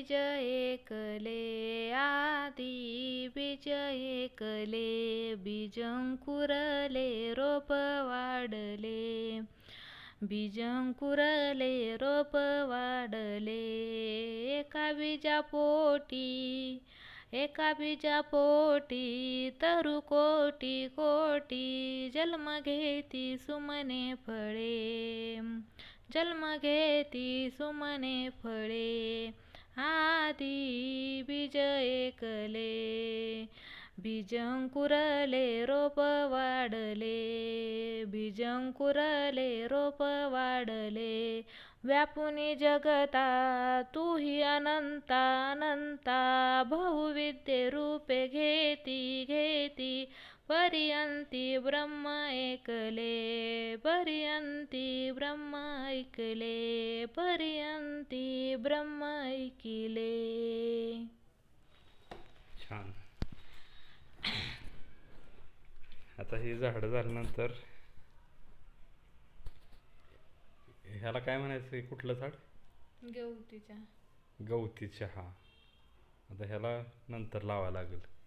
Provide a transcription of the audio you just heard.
आदी बीज एकले आदी बीज एकले बीजंकुरले रोप वाढले. बीजंकुरले रोप वाढले. एका बीजापोटी एका बीजापोटी तरु कोटी कोटी जन्म घेती सुमने फळे. जन्म घेती सुमने फळे. आदी बीज एकले बीजंकुरले रोप वाढले बीजंकुरले रोप वाढले. व्यापुनी जगता तू ही अनंता अनंता बहुविद्य रूपे घेती घेती. पर्यंती ब्रह्म ऐकले पर्यंती ब्रह्म ऐकले पर्यंती ब्रह्म ऐकिले. छान. आता ही झाडं झाल्यानंतर ह्याला काय म्हणायचं हे कुठलं झाड? गवतीच्या. गवती चहा आता ह्याला नंतर लावायला लागेल.